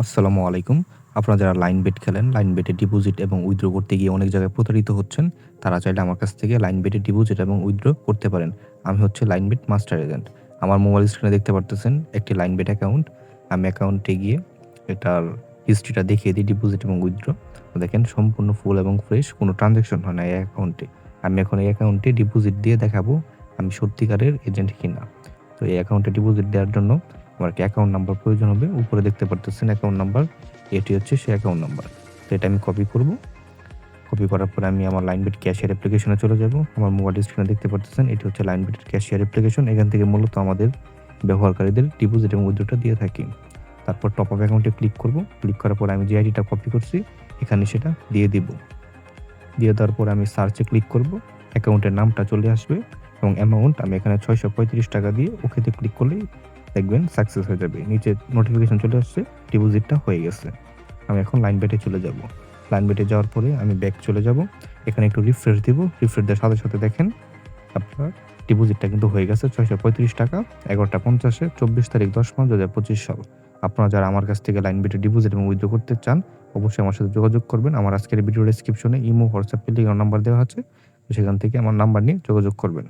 আসসালামু আলাইকুম। আপনারা যারা লাইন বেট খেলেন, লাইন বেটে ডিপোজিট এবং উইথড্র করতে গিয়ে অনেক জায়গায় প্রতারিত হচ্ছেন, তারা চাইলে আমার কাছ থেকে লাইন বেটে ডিপোজিট এবং উইথড্র করতে পারেন। আমি হচ্ছে লাইন বেট মাস্টার এজেন্ট। আমার মোবাইল স্ক্রিনে দেখতে পারতেছেন একটি লাইন বেট অ্যাকাউন্ট। আমি অ্যাকাউন্টে গিয়ে এটার হিস্ট্রিটা দেখিয়ে দিই ডিপোজিট এবং উইথড্র। দেখেন সম্পূর্ণ ফুল এবং ফ্রেশ কোনো ট্রান্সেকশন হয় না এই অ্যাকাউন্টে। আমি এখন এই অ্যাকাউন্টে ডিপোজিট দিয়ে দেখাবো আমি সত্যিকারের এজেন্ট কিনা। তো এই অ্যাকাউন্টে ডিপোজিট দেওয়ার জন্য আমার একটা অ্যাকাউন্ট নাম্বার প্রয়োজন হবে। উপরে দেখতে পারতেছেন অ্যাকাউন্ট নাম্বার। এটি হচ্ছে সেই অ্যাকাউন্ট নাম্বার। তো এটা আমি কপি করব। কপি করার পরে আমি আমার লাইনবিট ক্যাশিয়ার অ্যাপ্লিকেশনে চলে যাব। আমার মোবাইল স্ক্রিনে দেখতে পারতেছেন, এটি হচ্ছে লাইনবিটের ক্যাশিয়ার অ্যাপ্লিকেশন। এখান থেকে মূলত আমাদের ব্যবহারকারীদের ডিপোজিট এবং উইথড্রটা দিয়ে থাকি। তারপর টপ আপ অ্যাকাউন্টে ক্লিক করব। ক্লিক করার পরে আমি যে আইডিটা কপি করছি, এখানে সেটা দিয়ে দিব। দিয়ে দেওয়ার পরে আমি সার্চে ক্লিক করব। অ্যাকাউন্টের নামটা চলে আসবে এবং অ্যামাউন্ট আমি এখানে ৬৩৫ টাকা দিয়ে ওকেতে ক্লিক করলেই দেখবেন সাকসেস হয়ে যাবে। নিচে নোটিফিকেশন চলে আসছে ডিপোজিটটা হয়ে গেছে। আমি এখন লাইন বেটে চলে যাব। লাইন বেটে যাওয়ার পরে আমি ব্যাক চলে যাব। এখানে একটু রিফ্রেশ দিব। রিফ্রেশ দেওয়ার সাথে, সাথে দেখেন আপনার ডিপোজিটটা কিন্তু হয়ে গেছে ৬৩৫ টাকা ১১টা ৫০ এ ২৪ তারিখ ১০ মাস ২০২৫ সাল। আপনারা যারা আমার কাছ থেকে লাইন বেটে ডিপোজিট এবং উইথড্র করতে চান অবশ্যই আমার সাথে যোগাযোগ করবেন। আমার আজকের ভিডিও ডেসক্রিপশনে ইমো, হোয়াটসঅ্যাপ, টেলিগ্রাম নাম্বার দেওয়া আছে। সেখান থেকে আমার নাম্বার নিয়ে যোগাযোগ করবেন।